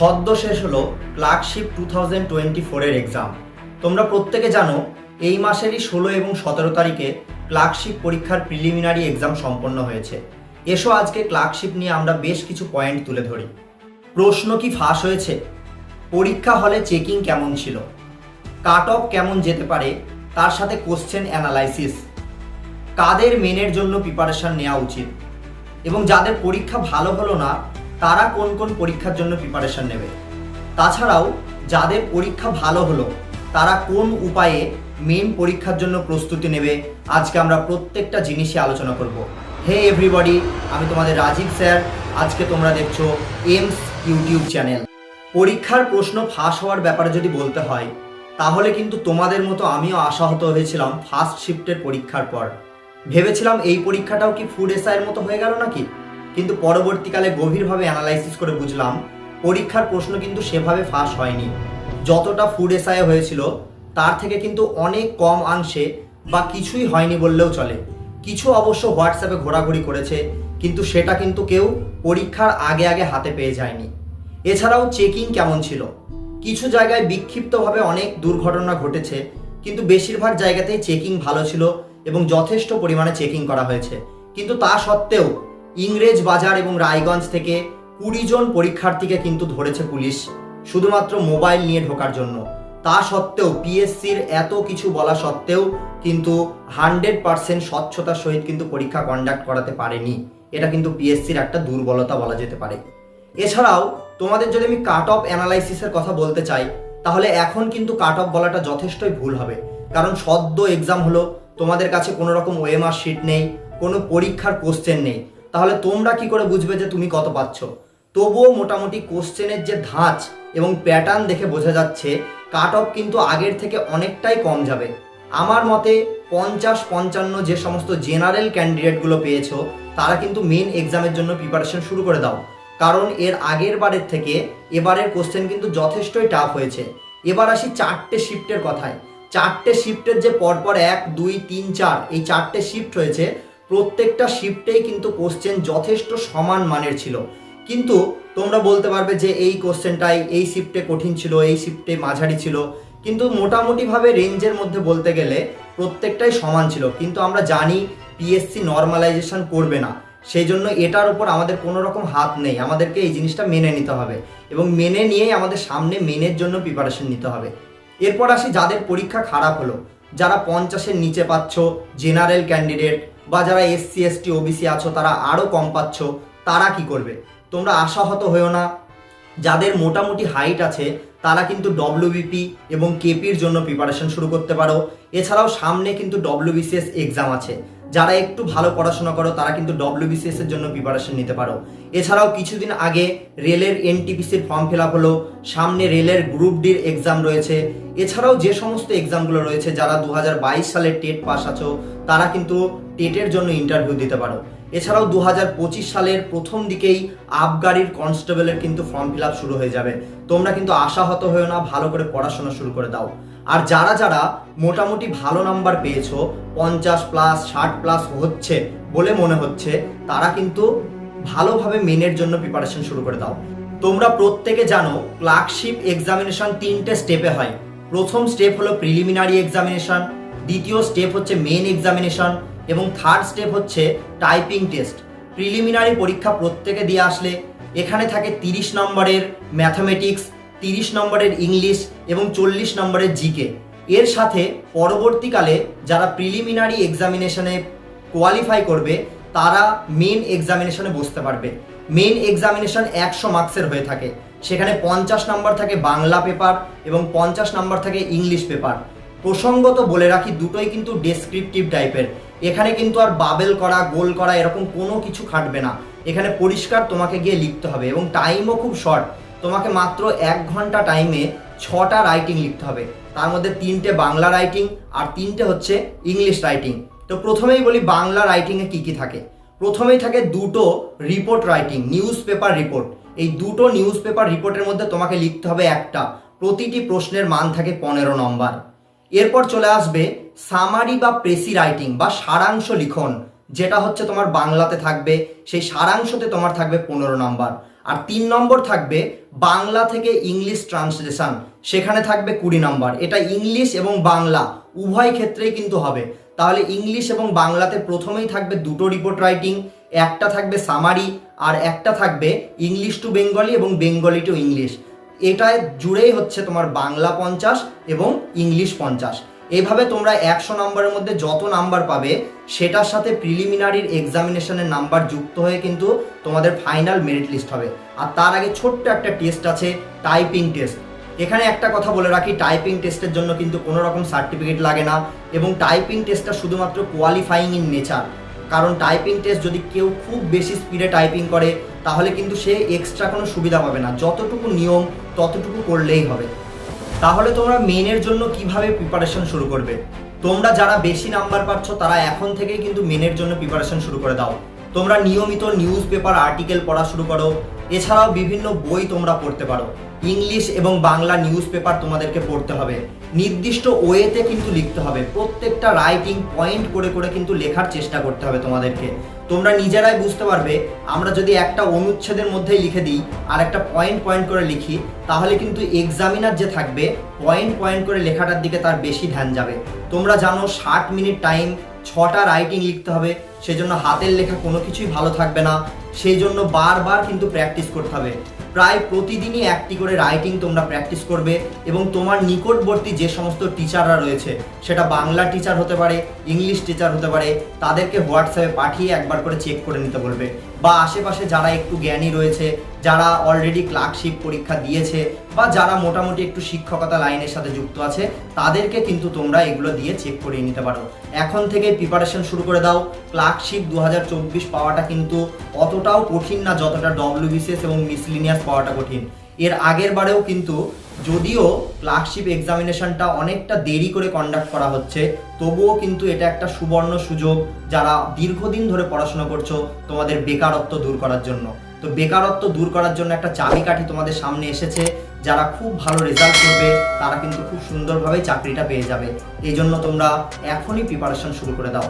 সদ্য শেষ হলো ক্লার্কশিপ টু থাউজেন্ড টোয়েন্টি ফোরের এক্সাম তোমরা প্রত্যেকে জানো, এই মাসেরই ষোলো এবং সতেরো তারিখে ক্লার্কশিপ পরীক্ষার প্রিলিমিনারি এক্সাম সম্পন্ন হয়েছে। এসো আজকে ক্লার্কশিপ নিয়ে আমরা বেশ কিছু পয়েন্ট তুলে ধরি। প্রশ্ন কি ফাঁস হয়েছে? পরীক্ষা হলে চেকিং কেমন ছিল? কাট অফ কেমন যেতে পারে? তার সাথে কোশ্চেন অ্যানালাইসিস কাদের মেনের জন্য প্রিপারেশন নেওয়া উচিত? এবং যাদের পরীক্ষা ভালো হলো না তারা কোন কোন পরীক্ষার জন্য প্রিপারেশন নেবে? তাছাড়াও, যাদের পরীক্ষা ভালো হলো, তারা কোন উপায়ে মেন পরীক্ষার জন্য প্রস্তুতি নেবে? আজকে আমরা প্রত্যেকটা জিনিসই আলোচনা করব। হে এভরিবডি আমি তোমাদের রাজীব স্যার। আজকে তোমরা দেখছ এমস ইউটিউব চ্যানেল। পরীক্ষার প্রশ্ন ফাঁস হওয়ার ব্যাপারে যদি বলতে হয়, তাহলে কিন্তু তোমাদের মতো আমিও আশাহত হয়েছিলাম ফার্স্ট শিফটের পরীক্ষার পর। ভেবেছিলাম এই পরীক্ষাটাও কি ফুড এসআইয়ের মতো হয়ে গেল নাকি? কিন্তু পরবর্তীকালে গভীরভাবে অ্যানালাইসিস করে বুঝলাম, পরীক্ষার প্রশ্ন কিন্তু সেভাবে ফাঁস হয়নি। যতটা ফুড এসআই হয়েছিল, তার থেকে কিন্তু অনেক কম অংশে বা কিছুই হয়নি বললেও চলে। কিছু অবশ্য হোয়াটসঅ্যাপে ঘোরাঘুরি করেছে, কিন্তু সেটা কিন্তু কেউ পরীক্ষার আগে আগে হাতে পেয়ে যায়নি। এছাড়াও চেকিং কেমন ছিল? কিছু জায়গায় বিক্ষিপ্তভাবে অনেক দুর্ঘটনা ঘটেছে, কিন্তু বেশিরভাগ জায়গাতেই চেকিং ভালো ছিল এবং যথেষ্ট পরিমাণে চেকিং করা হয়েছে। কিন্তু তা সত্ত্বেও ইংরেজ বাজার এবং রায়গঞ্জ থেকে কুড়ি জন পরীক্ষার্থীকে কিন্তু ধরেছে পুলিশ, শুধুমাত্র মোবাইল নিয়ে ঢোকার জন্য। তা সত্ত্বেও পিএসসির এত কিছু বলা সত্ত্বেও কিন্তু হান্ড্রেড পার্সেন্ট স্বচ্ছতার সহিত কিন্তু পরীক্ষা কন্ডাক্ট করাতে পারেনি। এটা কিন্তু পিএসসির একটা দুর্বলতা বলা যেতে পারে। এছাড়াও, তোমাদের যদি আমি কাট অফ অ্যানালাইসিসের কথা বলতে চাই, তাহলে এখন কিন্তু কাট অফ বলাটা যথেষ্টই ভুল হবে। কারণ সদ্য এক্সাম হলো, তোমাদের কাছে কোনো রকম ওয়েমার শিট নেই, কোনো পরীক্ষার কোশ্চেন নেই। তাহলে তোমরা কি করে বুঝবে যে তুমি কত পাচ্ছ? তবুও মোটামুটি কোশ্চেনের যে ধাঁচ এবং প্যাটার্ন দেখে বোঝা যাচ্ছে কাট অফ কিন্তু আগের থেকে অনেকটাই কম যাবে। আমার মতে পঞ্চাশ পঞ্চান্ন যে সমস্ত জেনারেল ক্যান্ডিডেটগুলো পেয়েছ, তারা কিন্তু মেন এক্সামের জন্য প্রিপারেশন শুরু করে দাও। কারণ এর আগের বারের থেকে এবারের কোশ্চেন কিন্তু যথেষ্টই টাফ হয়েছে। এবার আসি চারটে শিফটের কথায়। চারটে শিফটের যে পরপর এক, দুই, তিন, চার, এই চারটে শিফট হয়েছে প্রত্যেকটা শিফটেই কিন্তু কোশ্চেন যথেষ্ট সমান মানের ছিল। কিন্তু তোমরা বলতে পারবে যে এই কোশ্চেনটাই এই শিফটে কঠিন ছিল, এই শিফটে মাঝারি ছিল। কিন্তু মোটামুটিভাবে রেঞ্জের মধ্যে বলতে গেলে প্রত্যেকটাই সমান ছিল। কিন্তু আমরা জানি পিএসসি নর্মালাইজেশন করবে না। সেই জন্য এটার উপর আমাদের কোনো রকম হাত নেই। আমাদেরকে এই জিনিসটা মেনে নিতে হবে। এবং মেনে নিয়েই আমাদের সামনে মেনের জন্য প্রিপারেশন নিতে হবে। এরপর আসি যাদের পরীক্ষা খারাপ হলো। যারা পঞ্চাশের নিচে পাচ্ছ জেনারেল ক্যান্ডিডেট বা যারা এসসি, এসটি, ওবিসি আছো, তারা আরও কম পাচ্ছ, তারা কি করবে? তোমরা আশাহত হয়েও না। যাদের মোটামুটি হাইট আছে, তারা কিন্তু ডব্লিউবিপি এবং কেপির জন্য প্রিপারেশন শুরু করতে পারো। এছাড়াও সামনে কিন্তু ডব্লিউবিসিএস এক্সাম আছে। যারা একটু ভালো পড়াশোনা করো, তারা কিন্তু ডব্লিউবিসিএস এর জন্য প্রিপারেশন নিতে পারো। এছাড়াও কিছুদিন আগে রেলের এনটিপিসির ফর্ম ফিল আপ হলো। সামনে রেলের গ্রুপ ডির এক্সাম রয়েছে। এছাড়াও যে সমস্ত এক্সামগুলো রয়েছে, যারা দু সালের টেট পাস আছো, তারা কিন্তু টেটের জন্য ইন্টারভিউ দিতে পারো। এছাড়াও দু হাজার পঁচিশ সালের প্রথম দিকেই আবগারির কনস্টেবলের কিন্তু ফর্ম ফিল শুরু হয়ে যাবে। তোমরা কিন্তু আশাহত হয়েও না, ভালো করে পড়াশোনা শুরু করে দাও। আর যারা যারা মোটামুটি ভালো নাম্বার পেয়েছ, পঞ্চাশ প্লাস ষাট প্লাস হচ্ছে বলে মনে হচ্ছে, তারা কিন্তু ভালোভাবে মেনের জন্য প্রিপারেশন শুরু করে দাও। তোমরা প্রত্যেকে জানো ক্লার্কশিপ এক্সামিনেশন তিনটে স্টেপে হয়। প্রথম স্টেপ হলো প্রিলিমিনারি এক্সামিনেশন দ্বিতীয় স্টেপ হচ্ছে মেন এক্সামিনেশন এবং থার্ড স্টেপ হচ্ছে টাইপিং টেস্ট প্রিলিমিনারি পরীক্ষা প্রত্যেকে দিয়ে আসলে। এখানে থাকে তিরিশ নম্বরের ম্যাথামেটিক্স তিরিশ নম্বরের ইংলিশ এবং চল্লিশ নম্বরের জিকে এর সাথে পরবর্তীকালে যারা প্রিলিমিনারি এক্সামিনেশনে কোয়ালিফাই করবে, তারা মেন এক্সামিনেশনে বসতে পারবে। মেন এক্সামিনেশন একশো মার্কসের হয়ে থাকে। সেখানে পঞ্চাশ নাম্বার থাকে বাংলা পেপার এবং পঞ্চাশ নাম্বার থাকে ইংলিশ পেপার প্রসঙ্গত বলে রাখি, দুটোই কিন্তু ডেসক্রিপটিভ টাইপের এখানে কিন্তু আর বাবেল করা, গোল করা এরকম কোনো কিছু খাটবে না। এখানে পরিষ্কার তোমাকে গিয়ে লিখতে হবে এবং টাইমও খুব শর্ট তোমাকে মাত্র এক ঘণ্টা টাইমে ছটা রাইটিং লিখতে হবে। তার মধ্যে তিনটে বাংলা রাইটিং আর তিনটে হচ্ছে ইংলিশ রাইটিং তো প্রথমেই বলি বাংলা রাইটিংয়ে কী কী থাকে? প্রথমেই থাকে দুটো report writing news paper report এই দুটো নিউজ পেপার রিপোর্টের মধ্যে তোমাকে লিখতে হবে একটা। প্রতিটি প্রশ্নের মান থাকে পনেরো নম্বর এরপর চলে আসবে সামারি বা প্রেসি রাইটিং বা সারাংশ লিখন, যেটা হচ্ছে তোমার বাংলাতে থাকবে, সেই সারাংশতে তোমার থাকবে পনেরো নম্বর। আর তিন নম্বর থাকবে বাংলা থেকে ইংলিশ ট্রান্সলেশন সেখানে থাকবে কুড়ি নম্বর। এটা ইংলিশ এবং বাংলা, উভয় ক্ষেত্রেই কিন্তু হবে। তাহলে ইংলিশ এবং বাংলাতে প্রথমেই থাকবে দুটো রিপোর্ট রাইটিং একটা থাকবে সামারি আর একটা থাকবে ইংলিশ টু বেঙ্গলি এবং বেঙ্গলি টু ইংলিশ এটায় জুড়েই হচ্ছে তোমার বাংলা পঞ্চাশ এবং ইংলিশ পঞ্চাশ। এইভাবে তোমরা একশো নম্বরের মধ্যে যত নাম্বার পাবে, সেটার সাথে প্রিলিমিনারির এক্সামিনেশনের নাম্বার যুক্ত হয়ে কিন্তু তোমাদের ফাইনাল মেরিট লিস্ট হবে। আর তার আগে ছোট্ট একটা টেস্ট আছে টাইপিং টেস্ট এখানে একটা কথা বলে রাখি টাইপিং টেস্টের জন্য কিন্তু কোনো রকম সার্টিফিকেট লাগে না এবং টাইপিং টেস্টটা শুধুমাত্র কোয়ালিফাইং ইন নেচার কারণ টাইপিং টেস্ট যদি কেউ খুব বেশি স্পিডে টাইপিং করে, তাহলে কিন্তু সে এক্সট্রা কোনো সুবিধা পাবে না। যতটুকু নিয়ম, ততটুকু করলেই হবে। তাহলে তোমরা মেনের জন্য কীভাবে প্রিপারেশন শুরু করবে? তোমরা যারা বেশি নাম্বার পাচ্ছ, তারা এখন থেকেই কিন্তু মেনের জন্য প্রিপারেশন শুরু করে দাও। তোমরা নিয়মিত নিউজ পেপার আর্টিকেল পড়া শুরু করো এছাড়াও বিভিন্ন বই তোমরা পড়তে পারো। ইংলিশ এবং বাংলা নিউজ পেপার তোমাদেরকে পড়তে হবে। নির্দিষ্ট ওয়েতে কিন্তু লিখতে হবে। প্রত্যেকটা রাইটিং পয়েন্ট করে করে কিন্তু লেখার চেষ্টা করতে হবে তোমাদেরকে। তোমরা নিজেরাই বুঝতে পারবে। আমরা যদি একটা অনুচ্ছেদের মধ্যেই লিখে দিই আর একটা পয়েন্ট পয়েন্ট করে লিখি, তাহলে কিন্তু এক্সামিনার যে থাকবে পয়েন্ট পয়েন্ট করে লেখাটার দিকে তার বেশি ধ্যান যাবে। তোমরা জানো ষাট মিনিট টাইম ছটা রাইটিং লিখতে হবে। সেজন্য হাতের লেখা কোনো কিছুই ভালো থাকবে না। সেই জন্য বারবার কিন্তু প্র্যাকটিস করতে হবে। প্রায় প্রতিদিনই একটি করে রাইটিং তোমরা প্র্যাকটিস করবে এবং তোমার নিকটবর্তী যে সমস্ত টিচাররা রয়েছে, সেটা বাংলা টিচার হতে পারে ইংলিশ টিচার হতে পারে, তাদেরকে হোয়াটসঅ্যাপে পাঠিয়ে একবার করে চেক করে নিতে বলবে। বা আশেপাশে যারা একটু জ্ঞানী রয়েছে, যারা অলরেডি ক্লার্কশিপ পরীক্ষা দিয়েছে, বা যারা মোটামুটি একটু শিক্ষকতা লাইনের সাথে যুক্ত আছে, তাদেরকে কিন্তু তোমরা এগুলো দিয়ে চেক করিয়ে নিতে পারো। এখন থেকে প্রিপারেশন শুরু করে দাও। ক্লার্কশিপ দু হাজার চব্বিশ পাওয়াটা কিন্তু অতটাও কঠিন না, যতটা ডব্লিউবিসিএস এবং মিসলিনিয়াস পাওয়াটা কঠিন। এর আগের বারেও কিন্তু যদিও ক্লার্কশিপ এক্সামিনেশনটা অনেকটা দেরি করে কন্ডাক্ট করা হচ্ছে, তবুও কিন্তু এটা একটা সুবর্ণ সুযোগ যারা দীর্ঘদিন ধরে পড়াশোনা করছ তোমাদের বেকারত্ব দূর করার জন্য। তো বেকারত্ব দূর করার জন্য একটা চাবিকাঠি তোমাদের সামনে এসেছে, যারা খুব ভালো রেজাল্ট করবে, তারা কিন্তু খুব সুন্দরভাবে চাকরিটা পেয়ে যাবে। এই জন্য তোমরা এখনই প্রিপারেশন শুরু করে দাও।